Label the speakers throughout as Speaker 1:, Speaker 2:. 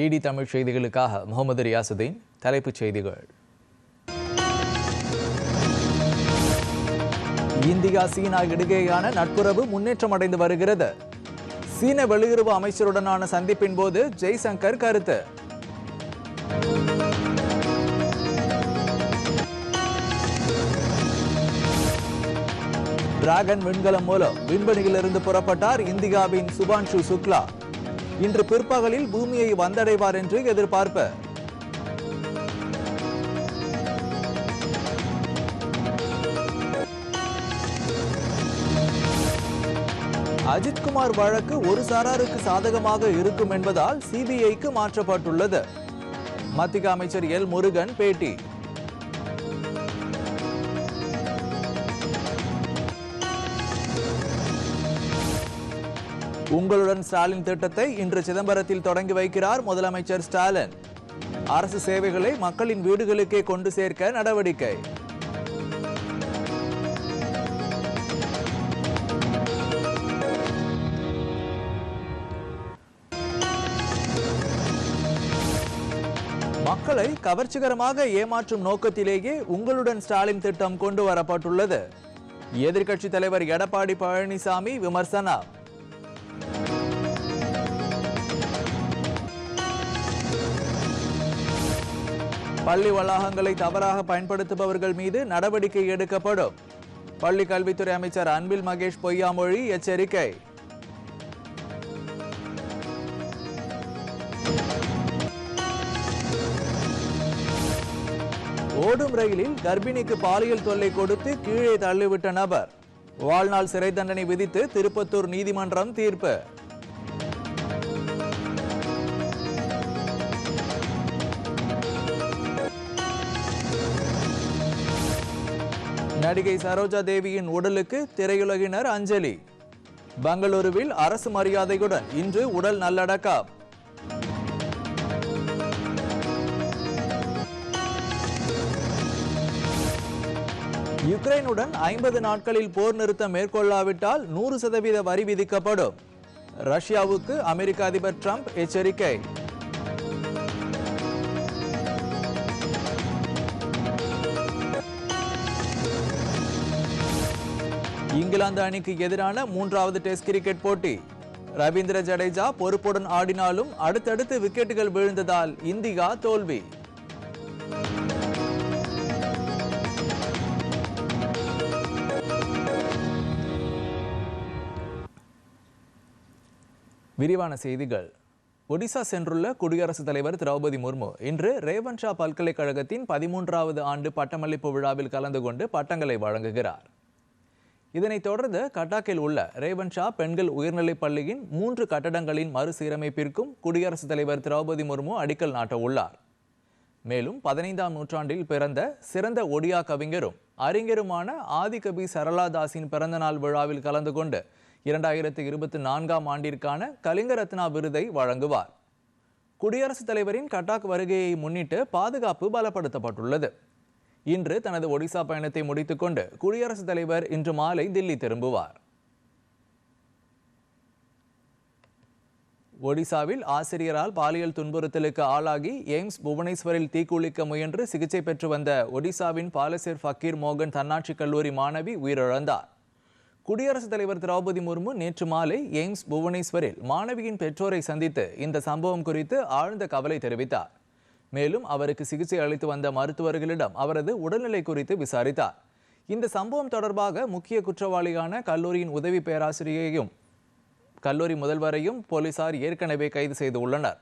Speaker 1: DD Tamil செய்திகளுக்காக முகமது ரியாசுதீன் தலைப்புச் செய்திகள் இந்தியா சீனா இடையேயான நட்புறவு முன்னேற்றம் அடைந்து வருகிறது சீன வெளியுறவு அமைச்சருடனான சந்திப்பின் போது ஜெய்சங்கர் கருத்து டிராகன் விண்கலம் மூலம் விண்வெளியிலிருந்து புறப்பட்டார் இந்தியாவின் சுபான்ஷு சுக்லா இன்று பிற்பகலில் பூமியை வந்தடைவார் என்று எதிர்பார்ப்பு அஜித்குமார் வழக்கு ஒரு சாராருக்கு சாதகமாக இருக்கும் என்பதால் சிபிஐக்கு மாற்றப்பட்டுள்ளது மத்திய அமைச்சர் எல் முருகன் பேட்டி உங்களுடன் ஸ்டாலின் திட்டத்தை இன்று சிதம்பரத்தில் தொடங்கி வைக்கிறார் முதலமைச்சர் ஸ்டாலின் அரசு சேவைகளை மக்களின் வீடுகளுக்கே கொண்டு சேர்க்க நடவடிக்கை மக்களை கவர்ச்சிகரமாக ஏமாற்றும் நோக்கத்திலேயே உங்களுடன் ஸ்டாலின் திட்டம் கொண்டு வரப்பட்டுள்ளது எதிர்க்கட்சித் தலைவர் எடப்பாடி பழனிசாமி விமர்சனம் பள்ளி வளாகங்களை தவறாக பயன்படுத்துபவர்கள் மீது நடவடிக்கை எடுக்கப்படும் பள்ளி கல்வித்துறை அமைச்சர் அன்பில் மகேஷ் பொய்யாமொழி எச்சரிக்கை ஓடும் ரயிலில் கர்ப்பிணிக்கு பாலியல் தொல்லை கொடுத்து கீழே தள்ளிவிட்ட நபர் வாழ்நாள் சிறை தண்டனை விதித்து திருப்பத்தூர் நீதிமன்றம் தீர்ப்பு நடிகை சரோஜா தேவியின் உடலுக்கு திரையுலகினர் அஞ்சலி பெங்களூருவில் அரசு மரியாதையுடன் இன்று உடல் நல்லடக்கம் யுக்ரைனுடன் ஐம்பது நாட்களில் போர் நிறுத்தம் மேற்கொள்ளாவிட்டால் நூறு சதவீத வரி விதிக்கப்படும் ரஷ்யாவுக்கு அமெரிக்க அதிபர் டிரம்ப் எச்சரிக்கை இங்கிலாந்து அணிக்கு எதிரான மூன்றாவது டெஸ்ட் கிரிக்கெட் போட்டி ரவீந்திர ஜடேஜா பொறுப்புடன் ஆடினாலும் அடுத்தடுத்து விக்கெட்டுகள் விழுந்ததால் இந்தியா தோல்வி விரிவான செய்திகள் ஒடிசா சென்றுள்ள குடியரசுத் தலைவர் திரௌபதி முர்மு இன்று ரேவன்ஷா பல்கலைக்கழகத்தின் பதிமூன்றாவது ஆண்டு பட்டமளிப்பு விழாவில் கலந்து கொண்டு பட்டங்களை வழங்குகிறார் இதனைத் தொடர்ந்து கட்டாக்கில் உள்ள ரேவன் ஷா பெண்கள் உயர்நிலைப் பள்ளியின் மூன்று கட்டடங்களின் மறுசீரமைப்பிற்கும் குடியரசுத் தலைவர் திரௌபதி முர்மு அடிக்கல் நாட்ட உள்ளார் மேலும் பதினைந்தாம் நூற்றாண்டில் பிறந்த சிறந்த ஒடியா கவிஞரும் அறிஞருமான ஆதிகவி சரளாதாசின் பிறந்தநாள் விழாவில் கலந்து கொண்டு இரண்டாயிரத்தி இருபத்தி நான்காம் ஆண்டிற்கான கலிங்கரத்னா விருதை வழங்குவார் குடியரசுத் தலைவரின் கட்டாக் வருகையை முன்னிட்டு பாதுகாப்பு பலப்படுத்தப்பட்டுள்ளது இன்று தனது ஒடிசா பயணத்தை முடித்துக்கொண்டு குடியரசுத் தலைவர் இன்று மாலை தில்லி திரும்புவார் ஒடிசாவில் ஆசிரியரால் பாலியல் துன்புறுத்தலுக்கு ஆளாகி எய்ம்ஸ் புவனேஸ்வரில் தீக்குளிக்க முயன்று சிகிச்சை பெற்று வந்த ஒடிசாவின் பாலசேர் ஃபக்கீர் மோகன் தன்னாட்சி கல்லூரி மாணவி உயிரிழந்தார் குடியரசுத் தலைவர் திரௌபதி முர்மு நேற்று மாலை எய்ம்ஸ் புவனேஸ்வரில் மாணவியின் பெற்றோரை சந்தித்து இந்த சம்பவம் குறித்து ஆழ்ந்த கவலை தெரிவித்தார் மேலும் அவருக்கு சிகிச்சை அளித்து வந்த மருத்துவர்களிடம் அவரது உடல்நிலை குறித்து விசாரித்தார் இந்த சம்பவம் தொடர்பாக முக்கிய குற்றவாளியான கல்லூரியின் உதவி பேராசிரியையும் கல்லூரி முதல்வரையும் போலீசார் ஏற்கனவே கைது செய்துள்ளனர்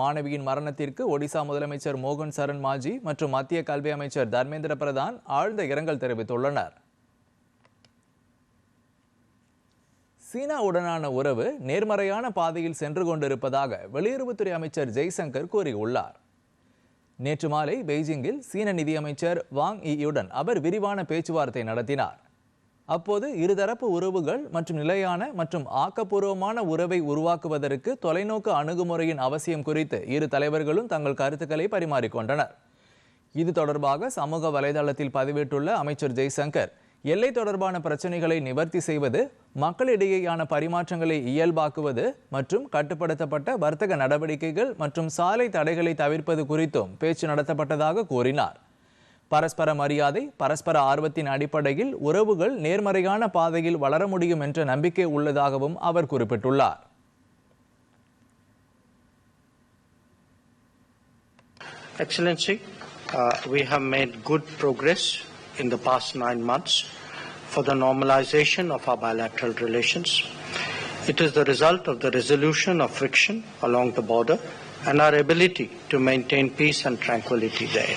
Speaker 1: மாணவியின் மரணத்திற்கு ஒடிசா முதலமைச்சர் மோகன் சரண் மாஜி மற்றும் மத்திய கல்வி அமைச்சர் தர்மேந்திர பிரதான் ஆழ்ந்த இரங்கல் தெரிவித்துள்ளனர் சீனாவுடனான உறவு நேர்மறையான பாதையில் சென்று கொண்டிருப்பதாக வெளியுறவுத்துறை அமைச்சர் ஜெய்சங்கர் கூறியுள்ளார் நேற்று மாலை பெய்ஜிங்கில் சீன நிதியமைச்சர் வாங் இயுடன் அவர் விரிவான பேச்சுவார்த்தை நடத்தினார் அப்போது இருதரப்பு உறவுகள் மற்றும் நிலையான மற்றும் ஆக்கப்பூர்வமான உறவை உருவாக்குவதற்கு தொலைநோக்கு அணுகுமுறையின் அவசியம் குறித்து இரு தலைவர்களும் தங்கள் கருத்துக்களை பரிமாறிக்கொண்டனர் இது தொடர்பாக சமூக வலைதளத்தில் பதிவிட்டுள்ள அமைச்சர் ஜெய்சங்கர் எல்லை தொடர்பான பிரச்சனைகளை நிவர்த்தி செய்வது மக்களிடையேயான பரிமாற்றங்களை இயல்பாக்குவது மற்றும் கட்டுப்படுத்தப்பட்ட வர்த்தக நடவடிக்கைகள் மற்றும் சாலை தடைகளை தவிர்ப்பது குறித்தும் பேச்சு நடத்தப்பட்டதாக கூறினார் பரஸ்பர மரியாதை பரஸ்பர ஆர்வத்தின் அடிப்படையில் உறவுகள் நேர்மறையான பாதையில் வளர முடியும் என்ற நம்பிக்கை உள்ளதாகவும் அவர் குறிப்பிட்டுள்ளார் Excellency, uh, we have made good progress in the past nine months for the normalization of our bilateral relations. It is the result of the resolution of friction along the border and our ability to maintain peace and tranquility there.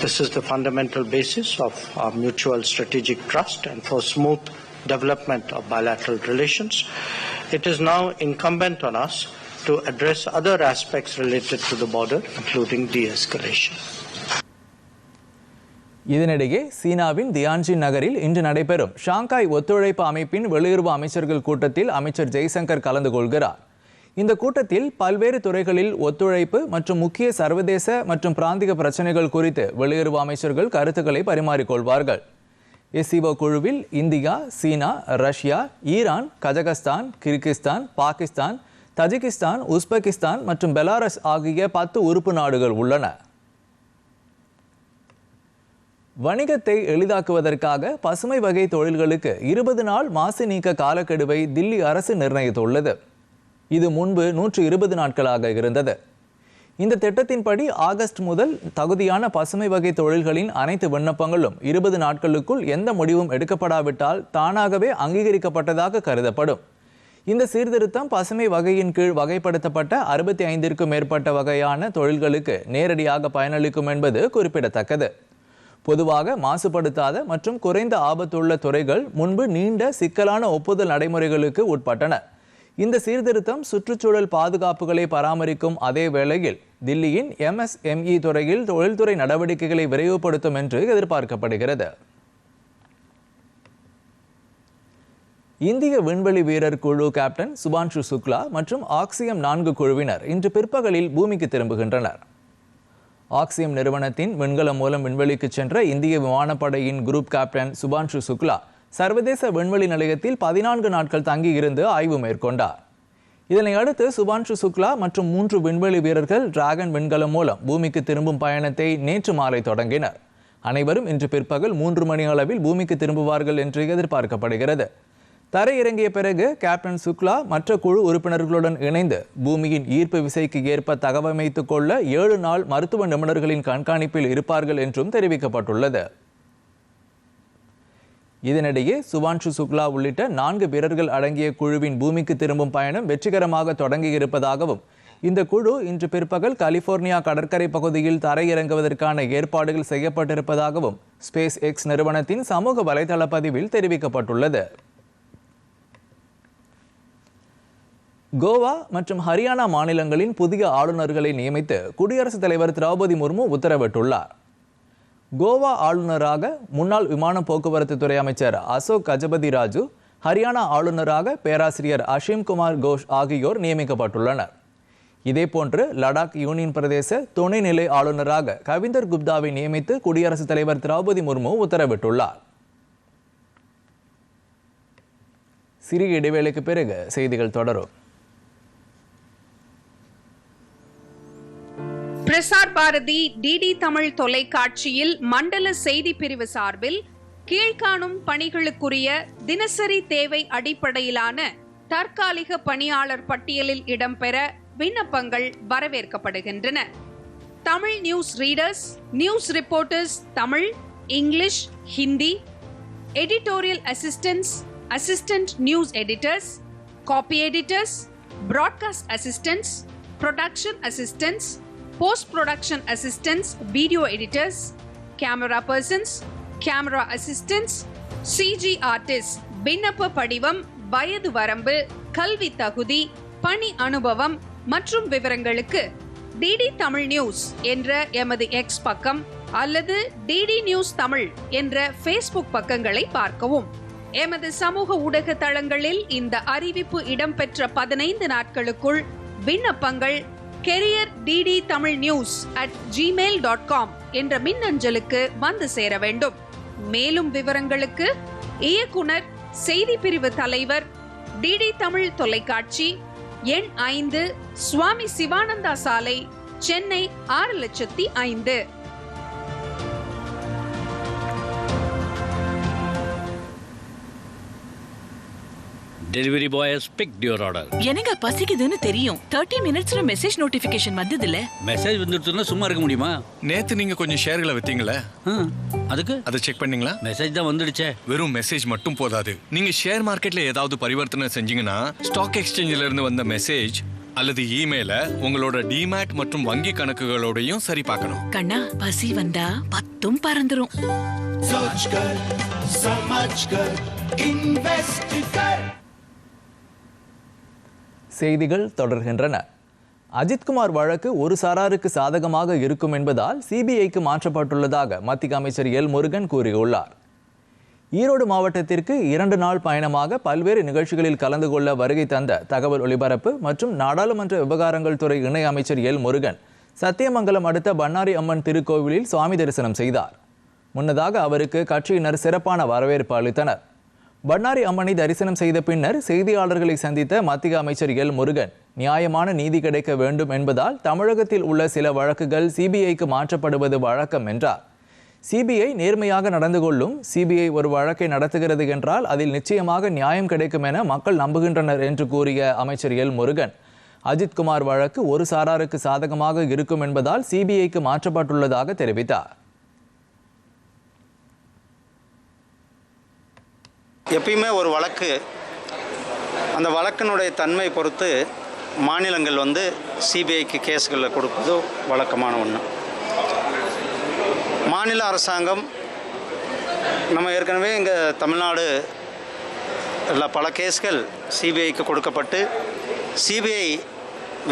Speaker 1: This is the fundamental basis of our mutual strategic trust and for smooth development of bilateral relations. It is now incumbent on us to address other aspects related to the border, including de-escalation. இதனிடையே சீனாவின் Tianjin நகரில் இன்று நடைபெறும் Shanghai ஒத்துழைப்பு அமைப்பின் வெளியுறவு அமைச்சர்கள் கூட்டத்தில் அமைச்சர் ஜெய்சங்கர் கலந்து கொள்கிறார் இந்த கூட்டத்தில் பல்வேறு துறைகளில் ஒத்துழைப்பு மற்றும் முக்கிய சர்வதேச மற்றும் பிராந்திய பிரச்சனைகள் குறித்து வெளியுறவு அமைச்சர்கள் கருத்துக்களை பரிமாறிக்கொள்வார்கள் எஸ்இஓ குழுவில் India China Russia Iran Kazakhstan Kyrgyzstan Pakistan Tajikistan Uzbekistan மற்றும் பெலாரஸ் ஆகிய பத்து உறுப்பு நாடுகள் உள்ளன வணிகத்தை எளிதாக்குவதற்காக பசுமை வகை தொழில்களுக்கு இருபது நாள் மாசு நீக்க காலக்கெடுவை தில்லி அரசு நிர்ணயித்துள்ளது இது முன்பு நூற்று இருபது நாட்களாக இருந்தது இந்த திட்டத்தின்படி ஆகஸ்ட் முதல் தகுதியான பசுமை வகை தொழில்களின் அனைத்து விண்ணப்பங்களும் இருபது நாட்களுக்குள் எந்த முடிவும் எடுக்கப்படாவிட்டால் தானாகவே அங்கீகரிக்கப்பட்டதாக கருதப்படும் இந்த சீர்திருத்தம் பசுமை வகையின் கீழ் வகைப்படுத்தப்பட்ட அறுபத்தி ஐந்திற்கும் மேற்பட்ட வகையான தொழில்களுக்கு நேரடியாக பயனளிக்கும் என்பது குறிப்பிடத்தக்கது பொதுவாக மாசுபடுத்தாத மற்றும் குறைந்த ஆபத்துள்ள துறைகள் முன்பு நீண்ட சிக்கலான ஒப்புதல் நடைமுறைகளுக்கு உட்பட்டன இந்த சீர்திருத்தம் சுற்றுச்சூழல் பாதுகாப்புகளை பராமரிக்கும் அதே வேளையில் தில்லியின் எம்எஸ்எம்இ e துறையில் தொழில்துறை நடவடிக்கைகளை விரைவுபடுத்தும் என்று எதிர்பார்க்கப்படுகிறது இந்திய விண்வெளி வீரர் குழு கேப்டன் சுபான்ஷு சுக்லா மற்றும் ஆக்சியம் நான்கு குழுவினர் இன்று பிற்பகலில் பூமிக்கு திரும்புகின்றனர் ஆக்சியம் நிறுவனத்தின் விண்கலம் மூலம் விண்வெளிக்கு சென்ற இந்திய விமானப்படையின் குரூப் கேப்டன் சுபான்ஷு சுக்லா சர்வதேச விண்வெளி நிலையத்தில் பதினான்கு நாட்கள் தங்கியிருந்து ஆய்வு மேற்கொண்டார் இதனை அடுத்து சுபான்ஷு சுக்லா மற்றும் மூன்று விண்வெளி வீரர்கள் டிராகன் விண்கலம் மூலம் பூமிக்கு திரும்பும் பயணத்தை நேற்று மாலை தொடங்கினர் அனைவரும் இன்று பிற்பகல் மூன்று மணி அளவில் பூமிக்கு திரும்புவார்கள் என்று எதிர்பார்க்கப்படுகிறது தரையிறங்கிய பிறகு கேப்டன் சுக்லா மற்ற குழு உறுப்பினர்களுடன் இணைந்து பூமியின் ஈர்ப்பு விசைக்கு ஏற்ப தகவமைத்துக் கொள்ள ஏழு நாள் மருத்துவ நிபுணர்களின் கண்காணிப்பில் இருப்பார்கள் என்றும் தெரிவிக்கப்பட்டுள்ளது இதனிடையே சுவான்ஷு சுக்லா உள்ளிட்ட நான்கு வீரர்கள் அடங்கிய குழுவின் பூமிக்கு திரும்பும் பயணம் வெற்றிகரமாக தொடங்கியிருப்பதாகவும் இந்த குழு இன்று பிற்பகல் கலிபோர்னியா கடற்கரை பகுதியில் தரையிறங்குவதற்கான ஏற்பாடுகள் செய்யப்பட்டிருப்பதாகவும் ஸ்பேஸ் எக்ஸ் நிறுவனத்தின் சமூக வலைதள பதிவில் தெரிவிக்கப்பட்டுள்ளது கோவா மற்றும் ஹரியானா மாநிலங்களின் புதிய ஆளுநர்களை நியமித்து குடியரசுத் தலைவர் திரௌபதி முர்மு உத்தரவிட்டுள்ளார் கோவா ஆளுநராக முன்னாள் விமான போக்குவரத்து துறை அமைச்சர் அசோக் கஜபதி ராஜு ஹரியானா ஆளுநராக பேராசிரியர் அஷிம் குமார் கோஷ் ஆகியோர் நியமிக்கப்பட்டுள்ளனர் இதேபோன்று லடாக் யூனியன் பிரதேச துணைநிலை ஆளுநராக கவிந்தர் குப்தாவை நியமித்து குடியரசுத் தலைவர் திரௌபதி முர்மு உத்தரவிட்டுள்ளார் சிறிய இடைவேளைக்கு பிறகு செய்திகள் தொடரும் பிரசார் பாரதி டிடி தமிழ் தொலைக்காட்சியில் மண்டல செய்தி பிரிவு சார்பில் கீழ்காணும் பணிகளுக்குரிய தினசரி தேவை அடிப்படையிலான தற்காலிக பணியாளர் பட்டியலில் இடம்பெற விண்ணப்பங்கள் வரவேற்கப்படுகின்றன Tamil news readers news reporters Tamil English Hindi editorial assistants assistant news editors copy editors broadcast assistants production assistants post production assistants video editors camera persons, camera assistants CG artist விண்ணப்ப படிவம் வயது வரம்பு கல்வி தகுதி பணி அனுபவம் மற்றும் விவரங்களுக்கு டிடி தமிழ் நியூஸ் என்ற எமது எக்ஸ் பக்கம் அல்லது டிடி நியூஸ் தமிழ் என்ற ஃபேஸ்புக் பக்கங்களை பார்க்கவும் எமது சமூக ஊடக தளங்களில் இந்த அறிவிப்பு இடம்பெற்ற பதினைந்து நாட்களுக்குள் விண்ணப்பங்கள் career DT Tamil news at Gmail dot com என்ற மின் அஞ்சலுக்கு வந்து சேர வேண்டும் மேலும் விவரங்களுக்கு இயக்குனர் செய்தி பிரிவு தலைவர் டிடி தமிழ் தொலைக்காட்சி எண் ஐந்து சுவாமி சிவானந்தா சாலை சென்னை ஆறு லட்சத்தி ஐந்து delivery boys pick your order எனக்கு பசிக்குதுன்னு தெரியும் தேர்ட்டி மினிட்ஸ்ல மெசேஜ் நோட்டிபிகேஷன் வந்தது இல்ல மெசேஜ் வந்துருச்சுன்னா சும்மா இருக்க முடியுமா நேத்து நீங்க கொஞ்சம் ஷேர்களை வித்தீங்களா அதுக்கு அதை செக் பண்ணீங்களா மெசேஜ் தான் வந்துடுச்சே வெறும் மெசேஜ் மட்டும் போதாது நீங்க ஷேர் மார்க்கெட்ல ஏதாவது பரிவர்த்தனை செஞ்சீங்கன்னா ஸ்டாக் எக்ஸ்சேஞ்சில இருந்து வந்த மெசேஜ் அல்லது இமெயில உங்களோட டிமேட் மற்றும் வங்கி கணக்குகளோடையும் சரி பார்க்கணும் கண்ணா பசி வந்தா பத்தும் பறந்துரும் சோச் கர் கர் இன்வெஸ்ட் கர் செய்திகள் தொடர்கின்றன அஜித்குமார் வழக்கு ஒரு சாராருக்கு சாதகமாக இருக்கும் என்பதால் சிபிஐக்கு மாற்றப்பட்டுள்ளதாக மத்திய அமைச்சர் எல் முருகன் கூறியுள்ளார் ஈரோடு மாவட்டத்திற்கு இரண்டு நாள் பயணமாக பல்வேறு நிகழ்ச்சிகளில் கலந்து கொள்ள வருகை தந்த தகவல் ஒலிபரப்பு மற்றும் நாடாளுமன்ற விவகாரங்கள் துறை இணை அமைச்சர் எல் முருகன் சத்தியமங்கலம் அடுத்த பண்ணாரி அம்மன் திருக்கோவிலில் சுவாமி தரிசனம் செய்தார் முன்னதாக அவருக்கு கட்சியினர் சிறப்பான வரவேற்பு அளித்தனர் பண்ணாரி அம்மனை தரிசனம் செய்த பின்னர் செய்தியாளர்களை சந்தித்த மத்திய அமைச்சர் எல் முருகன் நியாயமான நீதி கிடைக்க வேண்டும் என்பதால் தமிழகத்தில் உள்ள சில வழக்குகள் சிபிஐக்கு மாற்றப்படுவது வழக்கம் என்றார் சிபிஐ நேர்மையாக நடந்து கொள்ளும் சிபிஐ ஒரு வழக்கை நடத்துகிறது என்றால் அதில் நிச்சயமாக நியாயம் கிடைக்கும் என மக்கள் நம்புகின்றனர் என்று கூறிய அமைச்சர் எல் முருகன் அஜித்குமார் வழக்கு ஒரு சாராருக்கு சாதகமாக இருக்கும் என்பதால் சிபிஐக்கு மாற்றப்பட்டுள்ளதாக தெரிவித்தார் எப்பயுமே ஒரு வழக்கு அந்த வழக்கினுடைய தன்மை பொறுத்து மாநிலங்கள் வந்து சிபிஐக்கு கேஸுகளில் கொடுப்பது வழக்கமான ஒன்று மாநில அரசாங்கம் நம்ம ஏற்கனவே இங்கே தமிழ்நாடு பல கேஸ்கள் சிபிஐக்கு கொடுக்கப்பட்டு சிபிஐ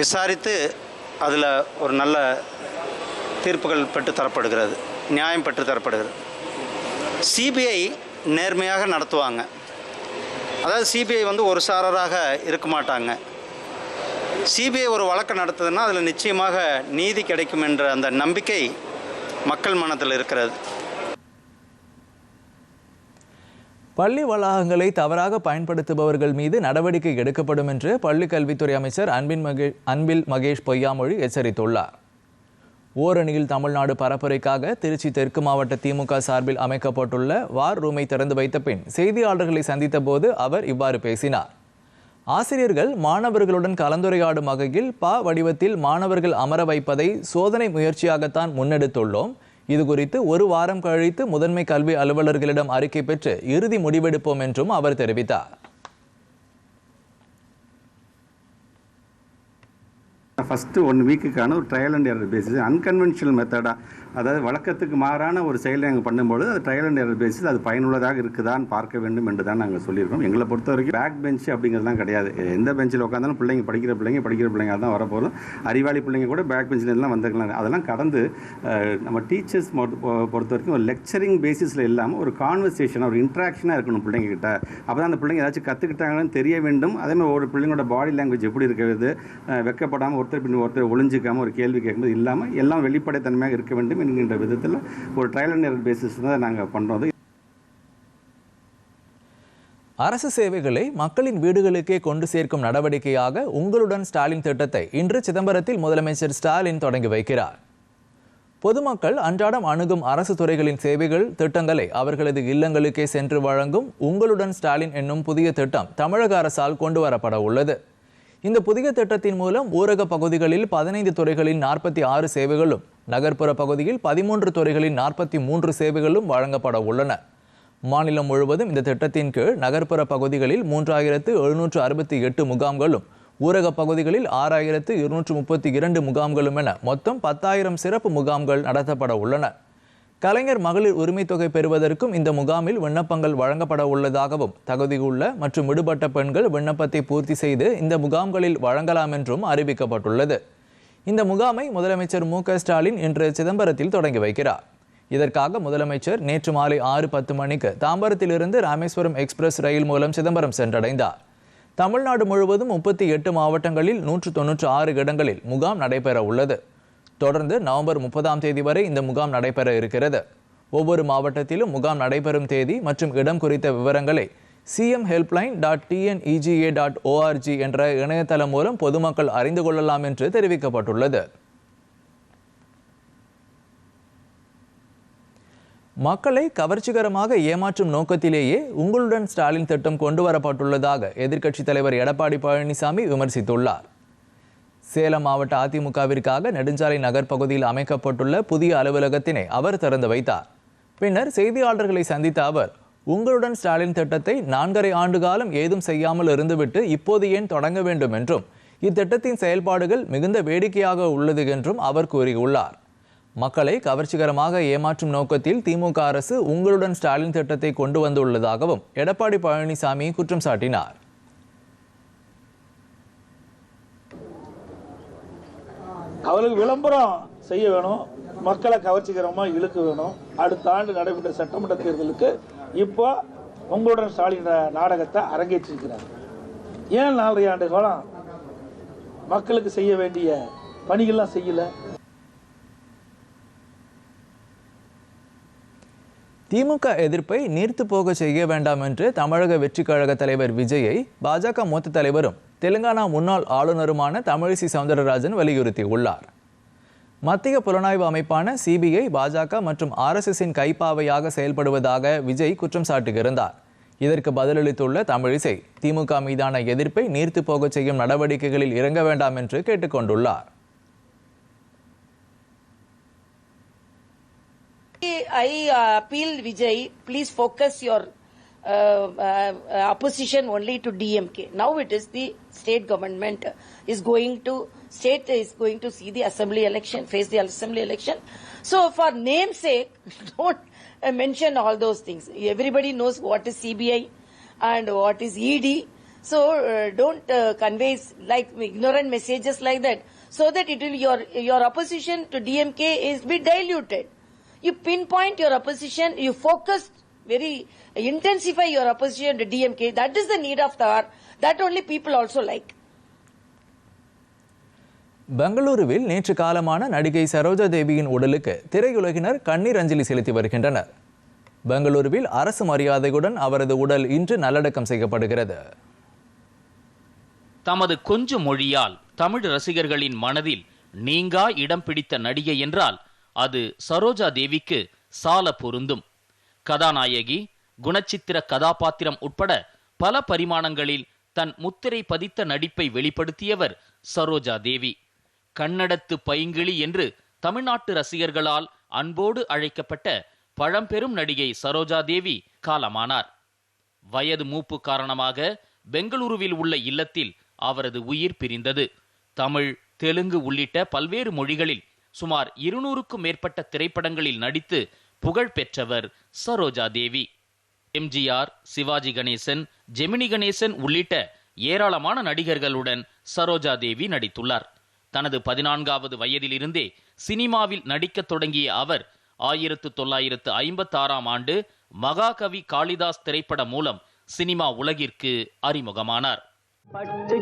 Speaker 1: விசாரித்து அதில் ஒரு நல்ல தீர்ப்புகள் பெற்று தரப்படுகிறது நியாயம் பெற்று தரப்படுகிறது சிபிஐ நேர்மையாக நடத்துவாங்க அதாவது சிபிஐ வந்து ஒரு சாரராக இருக்க மாட்டாங்க சிபிஐ ஒரு வழக்கு நடத்துதுன்னா அதில் நிச்சயமாக நீதி கிடைக்கும் என்ற அந்த நம்பிக்கை மக்கள் மனத்தில் இருக்கிறது பள்ளி வளாகங்களை தவறாக பயன்படுத்துபவர்கள் மீது நடவடிக்கை எடுக்கப்படும் என்று பள்ளிக்கல்வித்துறை கல்வித்துறை அமைச்சர் அன்பின் மகேஷ் அன்பில் மகேஷ் பொய்யாமொழி எச்சரித்துள்ளார் ஓரணியில் தமிழ்நாடு பரப்புரைக்காக திருச்சி தெற்கு மாவட்ட திமுக சார்பில் அமைக்கப்பட்டுள்ள வார் ரூமை திறந்து வைத்த பின் செய்தியாளர்களை சந்தித்த போது அவர் இவ்வாறு பேசினார் ஆசிரியர்கள் மாணவர்களுடன் கலந்துரையாடும் வகையில் ப வடிவத்தில் மாணவர்கள் அமர வைப்பதை சோதனை முயற்சியாகத்தான் முன்னெடுத்துள்ளோம் இது குறித்து ஒரு வாரம் கழித்து முதன்மை கல்வி அலுவலர்களிடம் அறிக்கை பெற்று இறுதி முடிவெடுப்போம் என்றும் அவர் தெரிவித்தார் ஃபஸ்ட்டு ஒன் வீக்குக்கான ஒரு trial and error basis unconventional மெத்தடாக அதாவது வழக்கத்துக்கு மாறான ஒரு செயலை நாங்கள் பண்ணும்பொழுது அது ட்ரையல் அண்ட் எரர் பேசிஸ் அது பயனுள்ளதாக இருக்குதான்னு பார்க்க வேண்டும் என்று தான் நாங்கள் சொல்லியிருக்கோம் எங்களை பொறுத்த வரைக்கும் பேக் பெஞ்ச் அப்படிங்கிறதுலாம் கிடையாது எந்த பெஞ்சில் உட்காந்தாலும் பிள்ளைங்க படிக்கிற பிள்ளைங்க படிக்கிற பிள்ளைங்க தான் வரப்போகிறோம் அறிவாளி பிள்ளைங்க கூட பேக் பெஞ்சில் எல்லாம் வந்துக்கலாம் அதெல்லாம் கடந்து நம்ம டீச்சர்ஸ் பொறுத்த வரைக்கும் ஒரு லெக்சரிங் பேசிஸில் இல்லாமல் ஒரு கான்வர்சேஷனாக ஒரு இன்ட்ராக்ஷனாக இருக்கணும் பிள்ளைங்கக்கிட்ட அப்போ தான் அந்த பிள்ளைங்க ஏதாச்சும் கற்றுக்கிட்டாங்கன்னு தெரிய வேண்டும் அதேமாதிரி ஒரு பிள்ளைங்களோட பாடி லாங்குவேஜ் எப்படி இருக்கிறது வெக்கப்படாமல் ஒருத்தர் பின் ஒருத்தர் ஒளிஞ்சிக்காமல் ஒரு கேள்வி கேட்கும்போது இல்லாமல் எல்லாம் வெளிப்படைத்தன்மையாக இருக்க வேண்டும் என்கின்ற விதத்தில் ஒரு ட்ரையல் அண்ட் எரர் பேசிஸ் தான் நாங்கள் பண்ணுறோம் அரசு சேவைகளை மக்களின் வீடுகளுக்கே கொண்டு சேர்க்கும் நடவடிக்கையாக உங்களுடன் ஸ்டாலின் திட்டத்தை இன்று சிதம்பரத்தில் முதலமைச்சர் ஸ்டாலின் தொடங்கி வைக்கிறார் பொதுமக்கள் அன்றாடம் அணுகும் அரசு துறைகளின் சேவைகள் திட்டங்களை அவர்களது இல்லங்களுக்கே சென்று வழங்கும் உங்களுடன் ஸ்டாலின் என்னும் புதிய திட்டம் தமிழக அரசால் கொண்டு வரப்பட உள்ளது இந்த புதிய திட்டத்தின் மூலம் ஊரக பகுதிகளில் பதினைந்து துறைகளின் நாற்பத்தி ஆறு சேவைகளும் நகர்ப்புற பகுதியில் பதிமூன்று துறைகளில் நாற்பத்தி மூன்று சேவைகளும் வழங்கப்பட உள்ளன மாநிலம் முழுவதும் இந்த திட்டத்தின் கீழ் நகர்ப்புற பகுதிகளில் மூன்றாயிரத்து எழுநூற்று அறுபத்தி எட்டு முகாம்களும் ஊரக பகுதிகளில் ஆறாயிரத்து இருநூற்று முப்பத்தி இரண்டு முகாம்களும் என மொத்தம் பத்தாயிரம் சிறப்பு முகாம்கள் நடத்தப்பட உள்ளன கலைஞர் மகளிர் தொகை பெறுவதற்கும் இந்த முகாமில் விண்ணப்பங்கள் வழங்கப்பட உள்ளதாகவும் தகுதியுள்ள மற்றும் விடுபட்ட பெண்கள் விண்ணப்பத்தை பூர்த்தி செய்து இந்த முகாம்களில் வழங்கலாம் என்றும் அறிவிக்கப்பட்டுள்ளது இந்த முகாமை முதலமைச்சர் மு ஸ்டாலின் இன்று சிதம்பரத்தில் தொடங்கி வைக்கிறார் இதற்காக முதலமைச்சர் நேற்று மாலை ஆறு பத்து மணிக்கு தாம்பரத்திலிருந்து ராமேஸ்வரம் எக்ஸ்பிரஸ் ரயில் மூலம் சிதம்பரம் சென்றடைந்தார் தமிழ்நாடு முழுவதும் முப்பத்தி எட்டு மாவட்டங்களில் நூற்று தொன்னூற்று ஆறு இடங்களில் முகாம் நடைபெற உள்ளது தொடர்ந்து நவம்பர் முப்பதாம் தேதி வரை இந்த முகாம் நடைபெற இருக்கிறது ஒவ்வொரு மாவட்டத்திலும் முகாம் நடைபெறும் தேதி மற்றும் இடம் குறித்த விவரங்களை CM helpline dot TNEGA dot ORG என்ற இணையதளம் மூலம் பொதுமக்கள் அறிந்து கொள்ளலாம் என்று தெரிவிக்கப்பட்டுள்ளது மக்களை கவர்ச்சிகரமாக ஏமாற்றும் நோக்கத்திலேயே உங்களுடன் ஸ்டாலின் திட்டம் கொண்டு வரப்பட்டுள்ளதாக எதிர்க்கட்சித் தலைவர் எடப்பாடி பழனிசாமி விமர்சித்துள்ளார் சேலம் மாவட்ட அதிமுகவிற்காக நெடுஞ்சாலை நகர் பகுதியில் அமைக்கப்பட்டுள்ள புதிய அலுவலகத்தினை அவர் திறந்து வைத்தார் பின்னர் செய்தியாளர்களை சந்தித்த அவர் உங்களுடன் ஸ்டாலின் திட்டத்தை நான்கரை ஆண்டு காலம் ஏதும் செய்யாமல் இருந்துவிட்டு இப்போது ஏன் தொடங்க வேண்டும் என்றும் இத்திட்டத்தின் செயல்பாடுகள் மிகுந்த வேடிக்கையாக உள்ளது என்றும் அவர் கூறியுள்ளார் மக்களை கவர்ச்சிகரமாக ஏமாற்றும் நோக்கத்தில் திமுக அரசு உங்களுடன் ஸ்டாலின் திட்டத்தை கொண்டு வந்துள்ளதாகவும் எடப்பாடி பழனிசாமி குற்றம் சாட்டினார் அவர்களுக்கு விளம்பரம் செய்ய வேணும் மக்களை கவர்ச்சிகரமாக இழுக்க வேணும் அடுத்த ஆண்டு நடைபெற்ற சட்டமன்ற தேர்தலுக்கு இப்போ உங்களுடன் ஸ்டாலின் நாடகத்தை அரங்கேற்றிருக்கிறார் ஏன் நாலரை ஆண்டு காலம் மக்களுக்கு செய்ய வேண்டிய பணிகள்லாம் செய்யல திமுக எதிர்ப்பை நீர்த்து போக செய்ய வேண்டாம் என்று தமிழக வெற்றி கழக தலைவர் விஜயை பாஜக மூத்த தலைவரும் தெலுங்கானா முன்னாள் ஆளுநருமான தமிழிசை சவுந்தரராஜன் வலியுறுத்தியுள்ளார் மத்திய புலனாய்வு அமைப்பான சிபிஐ பாஜக மற்றும் ஆர்எஸ்எஸின் கைப்பாவையாக செயல்படுவதாக விஜய் குற்றம் சாட்டுகிறார் இதற்கு பதிலளித்துள்ள தமிழிசை திமுக மீதான எதிர்ப்பை நீர்த்து போகச் செய்யும் நடவடிக்கைகளில் இறங்க வேண்டாம் என்று கேட்டுக்கொண்டுள்ளார் I appeal Vijay please focus your Uh, uh, opposition only to DMK. Now it is the state government is going to state is going to see the assembly election, face the assembly election. So for namesake, don't mention all those things. Everybody knows what is CBI and what is ED. So uh, don't uh, convey like ignorant messages like that, so that it will your your opposition to DMK is be diluted. You pinpoint your opposition, you focus very intensify your opposition to DMK. That is the need of the hour. That only people also like. பெங்களூருவில் நேற்று காலமான நடிகை சரோஜா தேவியின் உடலுக்கு திரையுலகினர் கண்ணீர் அஞ்சலி செலுத்தி வருகின்றனர் பெங்களூருவில் அரசு மரியாதையுடன் அவரது உடல் இன்று நல்லடக்கம் செய்யப்படுகிறது தமது கொஞ்ச மொழியால் தமிழ் ரசிகர்களின் மனதில் நீங்கா இடம் பிடித்த நடிகை என்றால் அது சரோஜா தேவிக்கு சால பொருந்தும் கதாநாயகி குணச்சித்திர கதாபாத்திரம் உட்பட பல பரிமாணங்களில் தன் முத்திரை பதித்த நடிப்பை வெளிப்படுத்தியவர் சரோஜா தேவி கண்ணடத்து பைங்கிளி என்று தமிழ்நாட்டு ரசிகர்களால் அன்போடு அழைக்கப்பட்ட பழம்பெரும் நடிகை சரோஜா தேவி காலமானார் வயது மூப்பு காரணமாக பெங்களூருவில் உள்ள இல்லத்தில் அவரது உயிர் பிரிந்தது தமிழ் தெலுங்கு உள்ளிட்ட பல்வேறு மொழிகளில் சுமார் இருநூறுக்கும் மேற்பட்ட திரைப்படங்களில் நடித்து புகழ் பெற்றவர் சரோஜா தேவி எம்ஜிஆர் சிவாஜி கணேசன் ஜெமினி கணேசன் உள்ளிட்ட ஏராளமான நடிகர்களுடன் சரோஜா தேவி நடித்துள்ளார் தனது பதினான்காவது வயதிலிருந்தே சினிமாவில் நடிக்கத் தொடங்கிய அவர் ஆயிரத்து தொள்ளாயிரத்து ஐம்பத்தாறாம் ஆண்டு மகாகவி காளிதாஸ் திரைப்படம் மூலம் சினிமா உலகிற்கு அறிமுகமானார் பட்டு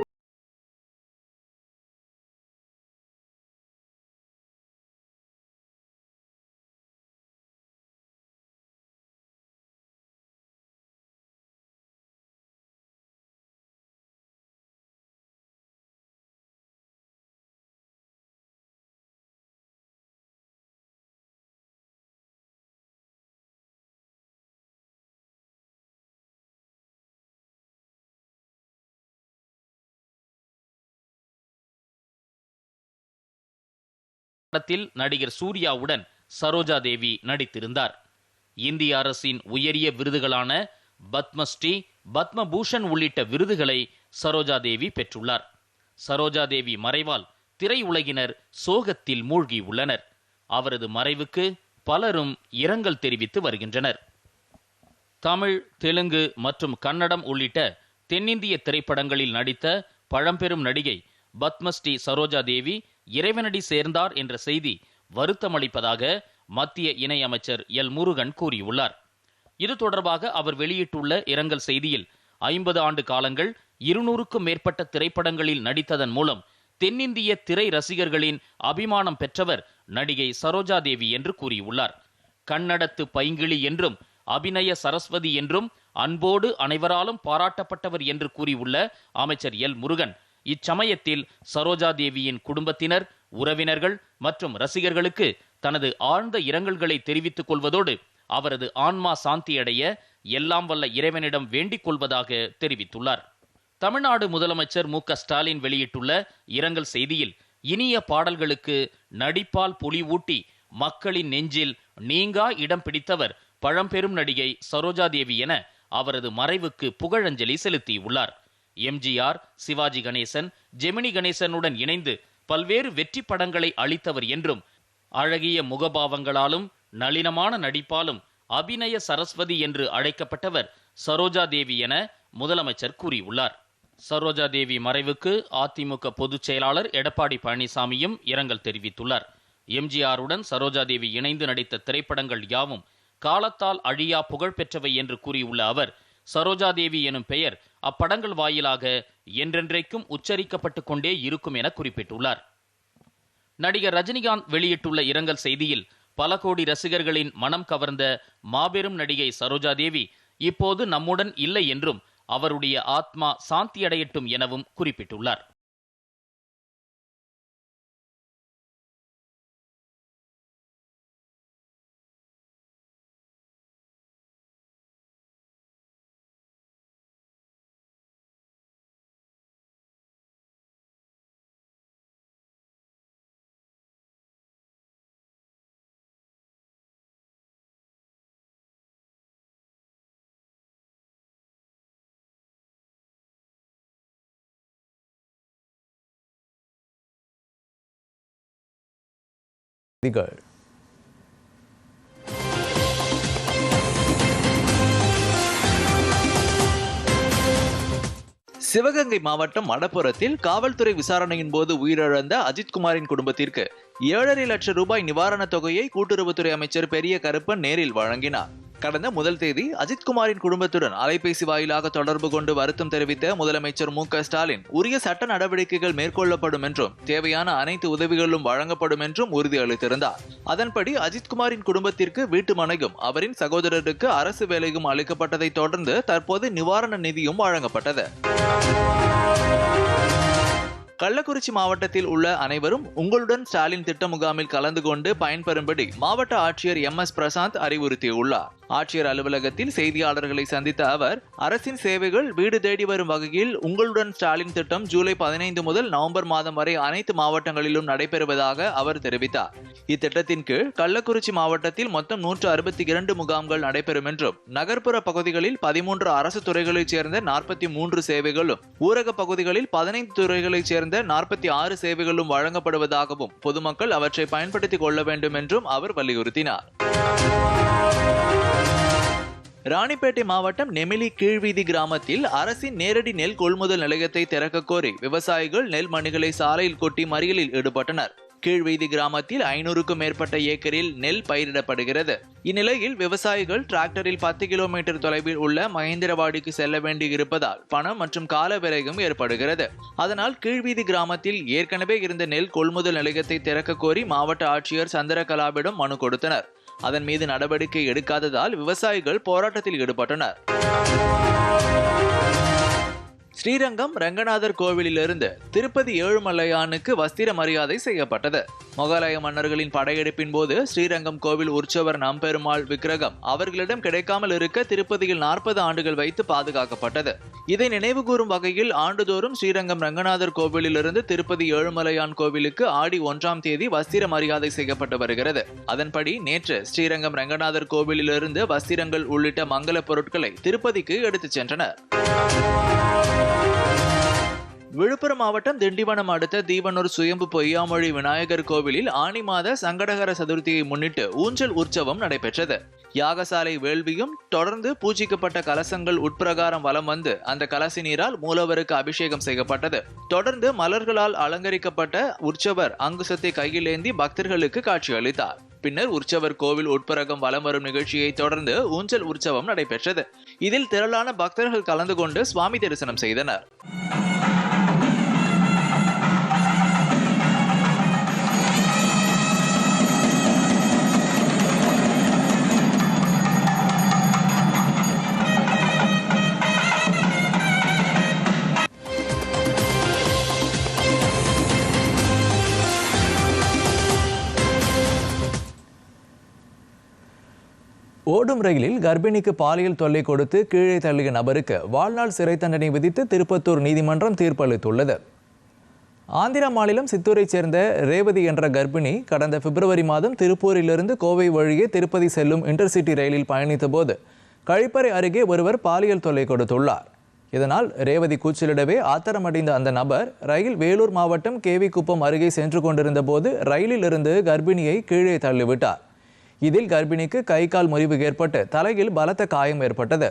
Speaker 1: படத்தில் நடிகர் சூர்யாவுடன் சரோஜா தேவி நடித்திருந்தார் இந்திய அரசின் உயரிய விருதுகளான பத்மஸ்ரீ பத்மபூஷன் உள்ளிட்ட விருதுகளை சரோஜா தேவி பெற்றுள்ளார் சரோஜா தேவி மறைவால் திரையுலகினர் சோகத்தில் மூழ்கி உள்ளனர் அவரது மறைவுக்கு பலரும் இரங்கல் தெரிவித்து வருகின்றனர் தமிழ் தெலுங்கு மற்றும் கன்னடம் உள்ளிட்ட தென்னிந்திய திரைப்படங்களில் நடித்த பழம்பெரும் நடிகை பத்மஸ்ரீ சரோஜா தேவி இறைவனடி சேர்ந்தார் என்ற செய்தி வருத்தமளிப்பதாக மத்திய இணையமைச்சர் எல் முருகன் கூறியுள்ளார் இது தொடர்பாக அவர் வெளியிட்டுள்ள இரங்கல் செய்தியில் ஐம்பது ஆண்டு காலங்கள் இருநூறுக்கும் மேற்பட்ட திரைப்படங்களில் நடித்ததன் மூலம் தென்னிந்திய திரை ரசிகர்களின் அபிமானம் பெற்றவர் நடிகை சரோஜா தேவி என்று கூறியுள்ளார் கண்ணடத்து பைங்கிளி என்றும் அபிநய சரஸ்வதி என்றும் அன்போடு அனைவராலும் பாராட்டப்பட்டவர் என்று கூறியுள்ள அமைச்சர் எல் முருகன் இச்சமயத்தில் சரோஜா தேவியின் குடும்பத்தினர் உறவினர்கள் மற்றும் ரசிகர்களுக்கு தனது ஆழ்ந்த இரங்கல்களை தெரிவித்துக் கொள்வதோடு அவரது ஆன்மா சாந்தியடைய எல்லாம் வல்ல இறைவனிடம் வேண்டிக் கொள்வதாக தெரிவித்துள்ளார் தமிழ்நாடு முதலமைச்சர் மு ஸ்டாலின் வெளியிட்டுள்ள இரங்கல் செய்தியில் இனிய பாடல்களுக்கு நடிப்பால் ஊட்டி மக்களின் நெஞ்சில் நீங்கா இடம் பிடித்தவர் பழம்பெரும் நடிகை சரோஜாதேவி என அவரது மறைவுக்கு புகழஞ்சலி செலுத்தியுள்ளார் எம்ஜிஆர் சிவாஜி கணேசன் ஜெமினி கணேசனுடன் இணைந்து பல்வேறு வெற்றி படங்களை அளித்தவர் என்றும் அழகிய முகபாவங்களாலும் நளினமான நடிப்பாலும் அபிநய சரஸ்வதி என்று அழைக்கப்பட்டவர் சரோஜா தேவி என முதலமைச்சர் கூறியுள்ளார் சரோஜா தேவி மறைவுக்கு அதிமுக பொதுச் செயலாளர் எடப்பாடி பழனிசாமியும் இரங்கல் தெரிவித்துள்ளார் எம்ஜிஆருடன் தேவி இணைந்து நடித்த திரைப்படங்கள் யாவும் காலத்தால் அழியா புகழ் பெற்றவை என்று கூறியுள்ள அவர் சரோஜா தேவி எனும் பெயர் அப்படங்கள் வாயிலாக என்றென்றைக்கும் உச்சரிக்கப்பட்டு கொண்டே இருக்கும் என குறிப்பிட்டுள்ளார் நடிகர் ரஜினிகாந்த் வெளியிட்டுள்ள இரங்கல் செய்தியில் பல கோடி ரசிகர்களின் மனம் கவர்ந்த மாபெரும் நடிகை சரோஜா தேவி இப்போது நம்முடன் இல்லை என்றும் அவருடைய ஆத்மா சாந்தியடையட்டும் எனவும் குறிப்பிட்டுள்ளார் விதிகள் சிவகங்கை மாவட்டம் மடப்புறத்தில் காவல்துறை விசாரணையின் போது உயிரிழந்த அஜித்குமாரின் குடும்பத்திற்கு ஏழரை லட்சம் ரூபாய் நிவாரணத் தொகையை கூட்டுறவுத்துறை அமைச்சர் பெரிய கருப்பன் நேரில் வழங்கினார் கடந்த முதல் தேதி அஜித்குமாரின் குடும்பத்துடன் அலைபேசி வாயிலாக தொடர்பு கொண்டு வருத்தம் தெரிவித்த முதலமைச்சர் மு ஸ்டாலின் உரிய சட்ட நடவடிக்கைகள் மேற்கொள்ளப்படும் என்றும் தேவையான அனைத்து உதவிகளும் வழங்கப்படும் என்றும் உறுதியளித்திருந்தார் அதன்படி அஜித்குமாரின் குடும்பத்திற்கு வீட்டு மனையும் அவரின் சகோதரருக்கு அரசு வேலையும் அளிக்கப்பட்டதை தொடர்ந்து தற்போது நிவாரண நிதியும் வழங்கப்பட்டது கள்ளக்குறிச்சி மாவட்டத்தில் உள்ள அனைவரும் உங்களுடன் ஸ்டாலின் திட்ட முகாமில் கலந்து கொண்டு பயன்பெறும்படி மாவட்ட ஆட்சியர் எம் எஸ் பிரசாந்த் அறிவுறுத்தியுள்ளார் ஆட்சியர் அலுவலகத்தில் செய்தியாளர்களை சந்தித்த அவர் அரசின் சேவைகள் வீடு தேடி வரும் வகையில் உங்களுடன் ஸ்டாலின் திட்டம் ஜூலை பதினைந்து முதல் நவம்பர் மாதம் வரை அனைத்து மாவட்டங்களிலும் நடைபெறுவதாக அவர் தெரிவித்தார் இத்திட்டத்தின் கீழ் கள்ளக்குறிச்சி மாவட்டத்தில் மொத்தம் நூற்று அறுபத்தி இரண்டு முகாம்கள் நடைபெறும் என்றும் நகர்ப்புற பகுதிகளில் பதிமூன்று அரசு துறைகளைச் சேர்ந்த நாற்பத்தி மூன்று சேவைகளும் ஊரக பகுதிகளில் பதினைந்து துறைகளைச் சேர்ந்த நாற்பத்தி ஆறு சேவைகளும் வழங்கப்படுவதாகவும் பொதுமக்கள் அவற்றை பயன்படுத்திக் கொள்ள வேண்டும் என்றும் அவர் வலியுறுத்தினார் ராணிப்பேட்டை மாவட்டம் நெமிலி கீழ்வீதி கிராமத்தில் அரசின் நேரடி நெல் கொள்முதல் நிலையத்தை திறக்க கோரி விவசாயிகள் நெல் மணிகளை சாலையில் கொட்டி மறியலில் ஈடுபட்டனர் கீழ்வீதி கிராமத்தில் ஐநூறுக்கும் மேற்பட்ட ஏக்கரில் நெல் பயிரிடப்படுகிறது இந்நிலையில் விவசாயிகள் டிராக்டரில் பத்து கிலோமீட்டர் தொலைவில் உள்ள மகேந்திரவாடிக்கு செல்ல வேண்டியிருப்பதால் பணம் மற்றும் கால விரயம் ஏற்படுகிறது அதனால் கீழ்வீதி கிராமத்தில் ஏற்கனவே இருந்த நெல் கொள்முதல் நிலையத்தை திறக்க கோரி மாவட்ட ஆட்சியர் சந்திரகலாவிடம் மனு கொடுத்தனர் அதன் மீது நடவடிக்கை எடுக்காததால் விவசாயிகள் போராட்டத்தில் ஈடுபட்டனர் ஸ்ரீரங்கம் ரங்கநாதர் கோவிலிலிருந்து திருப்பதி ஏழுமலையானுக்கு வஸ்திர மரியாதை செய்யப்பட்டது மொகலாய மன்னர்களின் படையெடுப்பின் போது ஸ்ரீரங்கம் கோவில் உற்சவர் நம்பெருமாள் விக்கிரகம் அவர்களிடம் கிடைக்காமல் இருக்க திருப்பதியில் நாற்பது ஆண்டுகள் வைத்து பாதுகாக்கப்பட்டது இதை நினைவுகூரும் வகையில் ஆண்டுதோறும் ஸ்ரீரங்கம் ரங்கநாதர் கோவிலிலிருந்து திருப்பதி ஏழுமலையான் கோவிலுக்கு ஆடி ஒன்றாம் தேதி வஸ்திர மரியாதை செய்யப்பட்டு வருகிறது அதன்படி நேற்று ஸ்ரீரங்கம் ரங்கநாதர் கோவிலிலிருந்து வஸ்திரங்கள் உள்ளிட்ட மங்கள பொருட்களை திருப்பதிக்கு எடுத்துச் சென்றனர் விழுப்புரம் மாவட்டம் திண்டிவனம் அடுத்த தீவனூர் சுயம்பு பொய்யாமொழி விநாயகர் கோவிலில் ஆனி மாத சங்கடகர சதுர்த்தியை முன்னிட்டு ஊஞ்சல் உற்சவம் நடைபெற்றது யாகசாலை வேள்வியும் தொடர்ந்து பூஜிக்கப்பட்ட கலசங்கள் உட்பிரகாரம் வலம் வந்து அந்த கலசி நீரால் மூலவருக்கு அபிஷேகம் செய்யப்பட்டது தொடர்ந்து மலர்களால் அலங்கரிக்கப்பட்ட உற்சவர் அங்குசத்தை கையில் ஏந்தி பக்தர்களுக்கு காட்சியளித்தார் பின்னர் உற்சவர் கோவில் உட்பரகம் வலம் வரும் நிகழ்ச்சியை தொடர்ந்து ஊஞ்சல் உற்சவம் நடைபெற்றது இதில் திரளான பக்தர்கள் கலந்து கொண்டு சுவாமி தரிசனம் செய்தனர் ஓடும் ரயிலில் கர்ப்பிணிக்கு பாலியல் தொல்லை கொடுத்து கீழே தள்ளிய நபருக்கு வாழ்நாள் சிறை தண்டனை விதித்து திருப்பத்தூர் நீதிமன்றம் தீர்ப்பளித்துள்ளது ஆந்திர மாநிலம் சித்தூரைச் சேர்ந்த ரேவதி என்ற கர்ப்பிணி கடந்த பிப்ரவரி மாதம் திருப்பூரிலிருந்து கோவை வழியே திருப்பதி செல்லும் இன்டர்சிட்டி ரயிலில் பயணித்தபோது கழிப்பறை அருகே ஒருவர் பாலியல் தொல்லை கொடுத்துள்ளார் இதனால் ரேவதி கூச்சலிடவே ஆத்திரமடைந்த அந்த நபர் ரயில் வேலூர் மாவட்டம் கேவி குப்பம் அருகே சென்று கொண்டிருந்த போது ரயிலிலிருந்து கர்ப்பிணியை கீழே தள்ளிவிட்டார் இதில் கர்ப்பிணிக்கு கை கால் முறிவு ஏற்பட்டு தலையில் பலத்த காயம் ஏற்பட்டது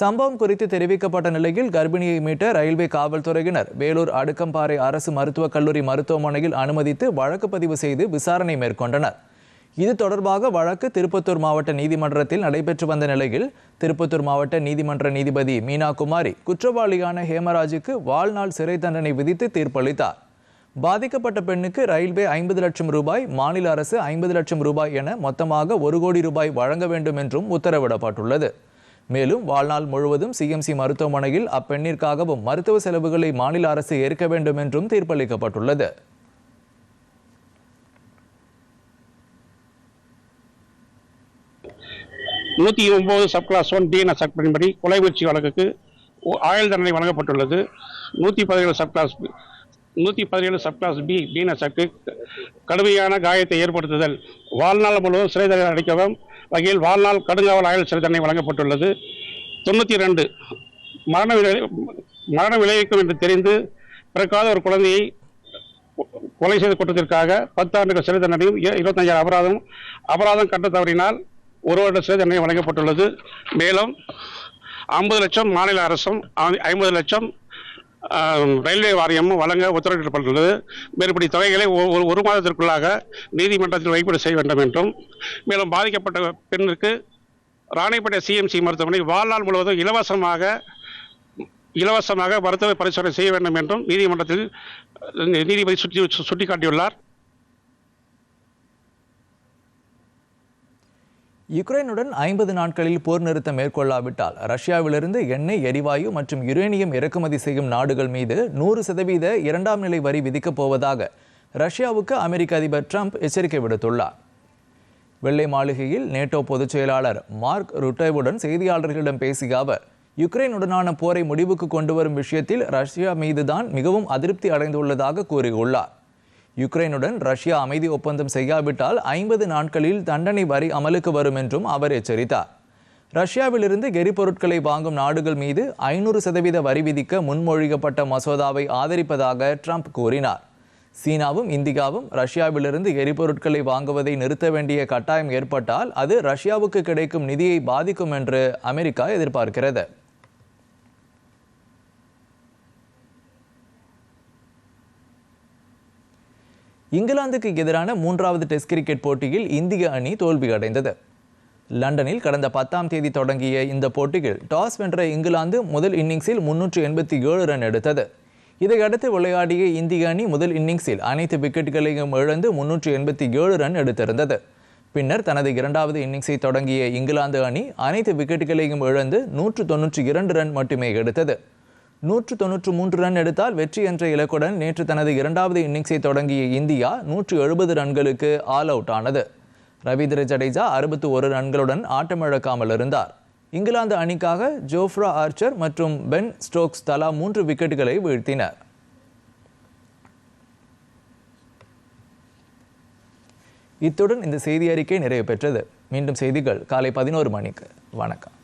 Speaker 1: சம்பவம் குறித்து தெரிவிக்கப்பட்ட நிலையில் கர்ப்பிணியை மீட்ட ரயில்வே காவல்துறையினர் வேலூர் அடுக்கம்பாறை அரசு மருத்துவக் கல்லூரி மருத்துவமனையில் அனுமதித்து வழக்கு பதிவு செய்து விசாரணை மேற்கொண்டனர் இது தொடர்பாக வழக்கு திருப்பத்தூர் மாவட்ட நீதிமன்றத்தில் நடைபெற்று வந்த நிலையில் திருப்பத்தூர் மாவட்ட நீதிமன்ற நீதிபதி மீனா குமாரி குற்றவாளியான ஹேமராஜுக்கு வாழ்நாள் சிறை தண்டனை விதித்து தீர்ப்பளித்தார் பாதிக்கப்பட்ட பெண்ணுக்கு ரயில்வே ஐம்பது லட்சம் ரூபாய் மாநில அரசு ஐம்பது லட்சம் ரூபாய் என மொத்தமாக ஒரு கோடி ரூபாய் வழங்க வேண்டும் என்றும் உத்தரவிடப்பட்டுள்ளது மேலும் வாழ்நாள் முழுவதும் சிஎம்சி மருத்துவமனையில் அப்பெண்ணிற்காகவும் மருத்துவ செலவுகளை மாநில அரசு ஏற்க வேண்டும் என்றும் தீர்ப்பளிக்கப்பட்டுள்ளது நூத்தி ஒன்பது சப் கிளாஸ் ஒன் டிஎன்எஸ் சட்டத்தின்படி கொலை முயற்சி வழக்குக்கு ஆயுள் தண்டனை வழங்கப்பட்டுள்ளது நூத்தி பதினேழு சப் கிளாஸ் நூற்றி பதினேழு சப்கிளாஸ் பி டீனசக்கு கடுமையான காயத்தை ஏற்படுத்துதல் வாழ்நாள் முழுவதும் சிறை தண்டனை அளிக்கவும் வகையில் வாழ்நாள் கடுங்காவல் ஆயுள் சிறை தண்டனை வழங்கப்பட்டுள்ளது தொண்ணூற்றி ரெண்டு மரண விளை மரணம் விளைவிக்கும் என்று தெரிந்து பிறக்காத ஒரு குழந்தையை கொலை செய்த குற்றத்திற்காக பத்து ஆண்டுகள் சிறை தண்டனையும் இருபத்தஞ்சாயிரம் அபராதம் அபராதம் கட்ட தவறினால் ஒரு வருட சிறை தண்டனை வழங்கப்பட்டுள்ளது மேலும் ஐம்பது லட்சம் மாநில அரசும் ஐம்பது லட்சம் ரயில்வே வாரியமும் வழங்க உத்தரவிடப்பட்டுள்ளது மேற்படி தொகைகளை ஒரு மாதத்திற்குள்ளாக நீதிமன்றத்தில் வைப்பீடு செய்ய வேண்டும் என்றும் மேலும் பாதிக்கப்பட்ட பெண்ணிற்கு ராணிப்பேட்டை சிஎம்சி மருத்துவமனை வாழ்நாள் முழுவதும் இலவசமாக இலவசமாக மருத்துவ பரிசோதனை செய்ய வேண்டும் என்றும் நீதிமன்றத்தில் நீதிபதி சுட்டி சுட்டிக்காட்டியுள்ளார் யுக்ரைனுடன் ஐம்பது நாட்களில் போர் நிறுத்தம் மேற்கொள்ளாவிட்டால் ரஷ்யாவிலிருந்து எண்ணெய் எரிவாயு மற்றும் யுரேனியம் இறக்குமதி செய்யும் நாடுகள் மீது நூறு சதவீத இரண்டாம் நிலை வரி விதிக்கப் போவதாக ரஷ்யாவுக்கு அமெரிக்க அதிபர் ட்ரம்ப் எச்சரிக்கை விடுத்துள்ளார் வெள்ளை மாளிகையில் நேட்டோ பொதுச் செயலாளர் மார்க் ருட்டேவுடன் செய்தியாளர்களிடம் பேசிய அவர் யுக்ரைனுடனான போரை முடிவுக்கு கொண்டு வரும் விஷயத்தில் ரஷ்யா மீதுதான் மிகவும் அதிருப்தி அடைந்துள்ளதாக கூறியுள்ளார் யுக்ரைனுடன் ரஷ்யா அமைதி ஒப்பந்தம் செய்யாவிட்டால் ஐம்பது நாட்களில் தண்டனை வரி அமலுக்கு வரும் என்றும் அவர் எச்சரித்தார் ரஷ்யாவிலிருந்து எரிபொருட்களை வாங்கும் நாடுகள் மீது ஐநூறு சதவீத வரி விதிக்க முன்மொழிகப்பட்ட மசோதாவை ஆதரிப்பதாக ட்ரம்ப் கூறினார் சீனாவும் இந்தியாவும் ரஷ்யாவிலிருந்து எரிபொருட்களை வாங்குவதை நிறுத்த வேண்டிய கட்டாயம் ஏற்பட்டால் அது ரஷ்யாவுக்கு கிடைக்கும் நிதியை பாதிக்கும் என்று அமெரிக்கா எதிர்பார்க்கிறது இங்கிலாந்துக்கு எதிரான மூன்றாவது டெஸ்ட் கிரிக்கெட் போட்டியில் இந்திய அணி தோல்வி அடைந்தது லண்டனில் கடந்த பத்தாம் தேதி தொடங்கிய இந்த போட்டியில் டாஸ் வென்ற இங்கிலாந்து முதல் இன்னிங்ஸில் முன்னூற்று எண்பத்தி ஏழு ரன் எடுத்தது இதையடுத்து விளையாடிய இந்திய அணி முதல் இன்னிங்ஸில் அனைத்து விக்கெட்டுகளையும் இழந்து முன்னூற்று எண்பத்தி ஏழு ரன் எடுத்திருந்தது பின்னர் தனது இரண்டாவது இன்னிங்ஸை தொடங்கிய இங்கிலாந்து அணி அனைத்து விக்கெட்டுகளையும் இழந்து நூற்று தொன்னூற்றி இரண்டு ரன் மட்டுமே எடுத்தது நூற்று தொன்னூற்று மூன்று ரன் எடுத்தால் வெற்றி என்ற இலக்குடன் நேற்று தனது இரண்டாவது இன்னிங்ஸை தொடங்கிய இந்தியா நூற்று எழுபது ரன்களுக்கு ஆல் அவுட் ஆனது ரவீந்திர ஜடேஜா அறுபத்து ஒரு ரன்களுடன் ஆட்டமிழக்காமல் இருந்தார் இங்கிலாந்து அணிக்காக ஜோஃப்ரா ஆர்ச்சர் மற்றும் பென் ஸ்டோக்ஸ் தலா மூன்று விக்கெட்டுகளை வீழ்த்தினர் இத்துடன் இந்த செய்தி அறிக்கை நிறைவு பெற்றது மீண்டும் செய்திகள் காலை பதினோரு மணிக்கு வணக்கம்